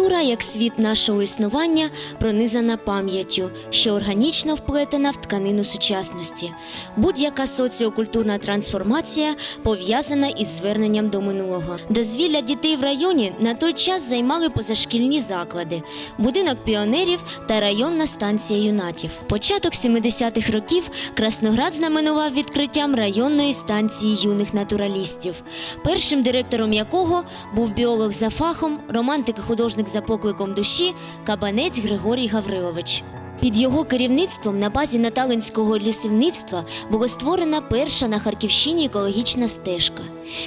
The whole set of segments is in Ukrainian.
Культура, як світ нашого існування, пронизана пам'яттю, що органічно вплетена в тканину сучасності. Будь-яка соціокультурна трансформація пов'язана із зверненням до минулого. Дозвілля дітей в районі на той час займали позашкільні заклади, будинок піонерів та районна станція юнатів. Початок 70-х років Красноград знаменував відкриттям районної станції юних натуралістів, першим директором якого був біолог за фахом, романтик і художник за покликом душі Кабанець Григорій Гаврилович. Під його керівництвом на базі Наталинського лісівництва була створена перша на Харківщині екологічна стежка.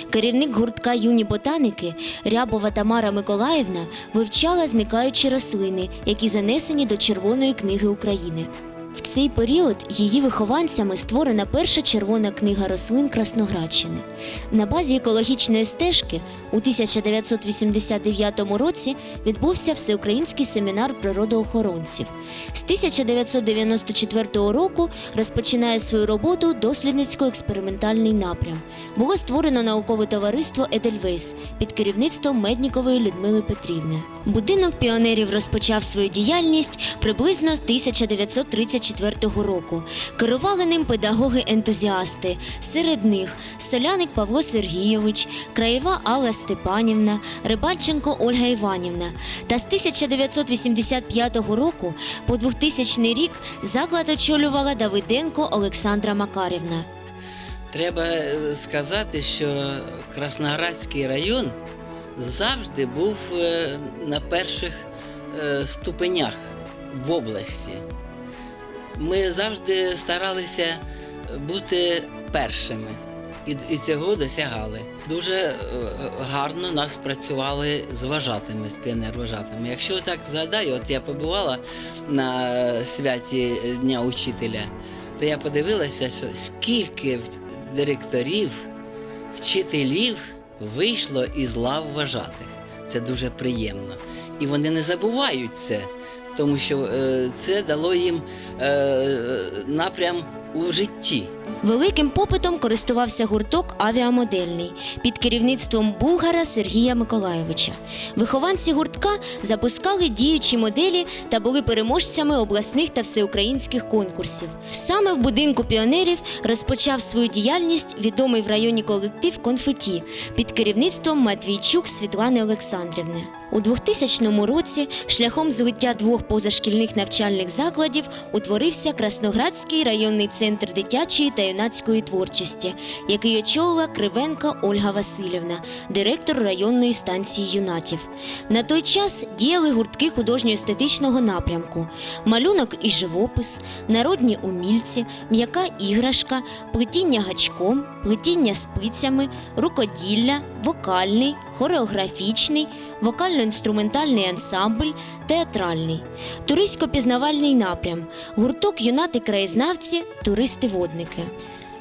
Керівник гуртка юні ботаники Рябова Тамара Миколаївна вивчала зникаючі рослини, які занесені до Червоної книги України. В цей період її вихованцями створена перша червона книга рослин Красноградщини. На базі екологічної стежки у 1989 році відбувся всеукраїнський семінар природоохоронців. З 1994 року розпочинає свою роботу дослідницько-експериментальний напрям. Було створено наукове товариство Едельвейс під керівництвом Меднікової Людмили Петрівни. Будинок піонерів розпочав свою діяльність приблизно з 1934 року. Керували ним педагоги-ентузіасти. Серед них Соляник Павло Сергійович, Краєва Алла Степанівна, Рибальченко Ольга Іванівна. Та з 1985 року по 2000 рік заклад очолювала Давиденко Олександра Макарівна. Треба е, сказати, що Красноградський район завжди був е, на перших е, ступенях в області. Ми завжди старалися бути першими і, і цього досягали. Дуже е, гарно нас працювали з вважатими, з піонер-вважатими. Якщо так згадаю, от я побувала на святі Дня учителя, то я подивилася, що скільки директорів, вчителів вийшло із лав вважатих. Це дуже приємно. І вони не забувають це, тому що е, це дало їм е, напрям у житті. Великим попитом користувався гурток авіамодельний під керівництвом Булгара Сергія Миколайовича. Вихованці гуртка запускали діючі моделі та були переможцями обласних та всеукраїнських конкурсів. Саме в будинку піонерів розпочав свою діяльність відомий в районі колектив Конфеті під керівництвом Матвійчук Світлани Олександрівни. У 2000 році шляхом злиття двох позашкільних навчальних закладів утворився Красноградський районний центр дитячої та юнацької творчості, який очолила Кривенко Ольга Васильівна, директор районної станції юнатів. На той час діяли гуртки художньо-естетичного напрямку: малюнок і живопис, народні умільці, м'яка іграшка, плетіння гачком, плетіння спицями, рукоділля, вокальний, хореографічний, вокально-інструментальний ансамбль, театральний, туристсько-пізнавальний напрям, гурток юнати-краєзнавці, туристи-водники.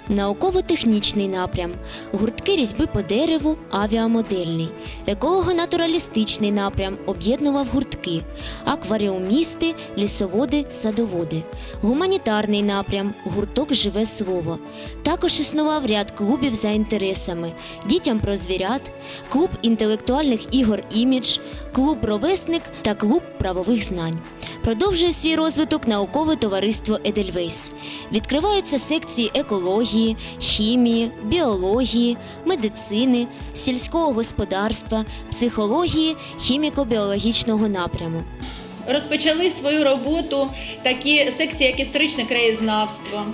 Науково-технічний напрям, гуртки різьби по дереву, авіамодельний, еколого-натуралістичний напрям об'єднував гуртки, акваріумісти, лісоводи, садоводи, гуманітарний напрям, гурток Живе слово. Також існував ряд клубів за інтересами: дітям про звірят, клуб інтелектуальних ігор імідж, клуб ровесник та клуб правових знань. Продовжує свій розвиток наукове товариство Едельвейс. Відкриваються секції екології, хімії, біології, медицини, сільського господарства, психології, хіміко-біологічного напряму. розпочали свою роботу такі секції, як історичне краєзнавство.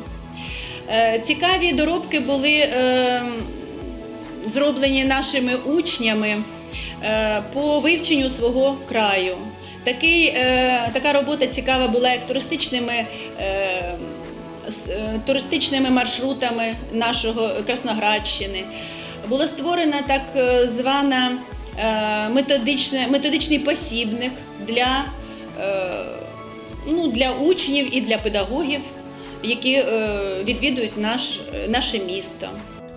Е, Цікаві доробки були е, зроблені нашими учнями по вивченню свого краю. Такий, е, така робота цікава була як туристичними, е, е, туристичними маршрутами нашого Красноградщини. Була створена так е, звана е, методичне, методичний посібник для, е, ну, для учнів і для педагогів, які е, відвідують наш, наше місто.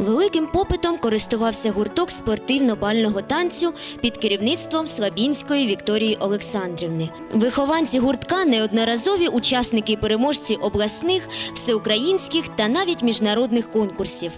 Великим попитом користувався гурток спортивно-бального танцю під керівництвом Слабінської Вікторії Олександрівни. Вихованці гуртка неодноразові учасники і переможці обласних, всеукраїнських та навіть міжнародних конкурсів.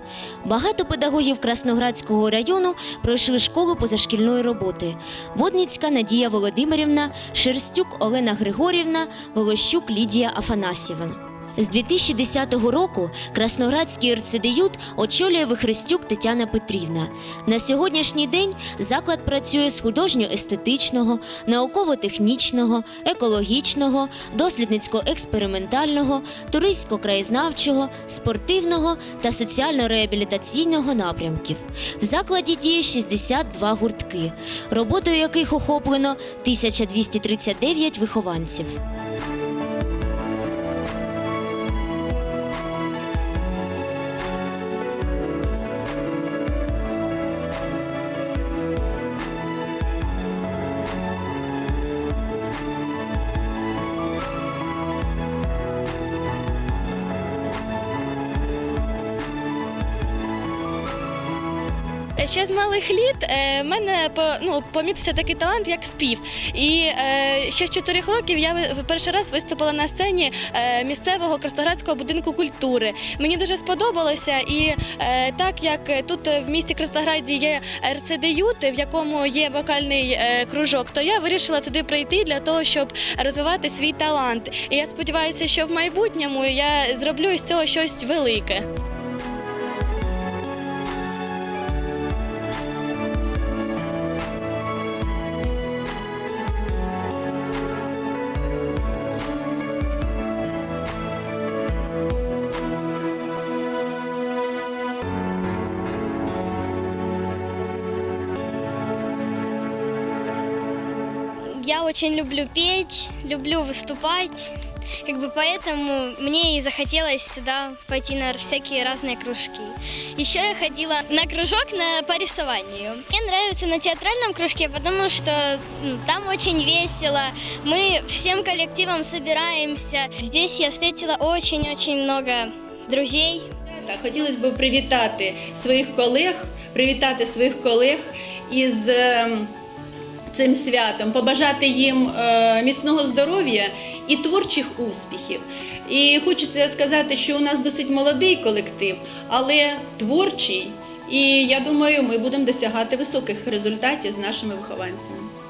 Багато педагогів Красноградського району пройшли школу позашкільної роботи. Водніцька Надія Володимирівна, Шерстюк Олена Григорівна, Волощук Лідія Афанасьєвна. З 2010 року Красноградський РЦДЮТ очолює Вихрестюк Тетяна Петрівна. На сьогоднішній день заклад працює з художньо-естетичного, науково-технічного, екологічного, дослідницько-експериментального, туристсько-краєзнавчого, спортивного та соціально-реабілітаційного напрямків. В закладі діє 62 гуртки, роботою яких охоплено 1239 вихованців. Ще з малих літ е, в мене ну, помітився такий талант, як спів. І е, ще з чотирьох років я перший раз виступила на сцені е, місцевого Красноградського будинку культури. Мені дуже сподобалося, і так як тут в місті Краснограді є РЦДЮТ, в якому є вокальний кружок, то я вирішила туди прийти для того, щоб розвивати свій талант. І я сподіваюся, що в майбутньому я зроблю з цього щось велике. Я очень люблю петь, люблю выступать. Как бы поэтому мне и захотелось сюда пойти на всякие разные кружки. Еще я ходила на кружок на, по рисованию. Мне нравится на театральном кружке, потому что м, там очень весело. Мы всем коллективом собираемся. Здесь я встретила очень-очень много друзей. Так, хотілося б привітати своїх колег, привітати своїх колег із ем, цим святом, побажати їм е, міцного здоров'я і творчих успіхів. І хочеться сказати, що у нас досить молодий колектив, але творчий. І я думаю, ми будемо досягати високих результатів з нашими вихованцями.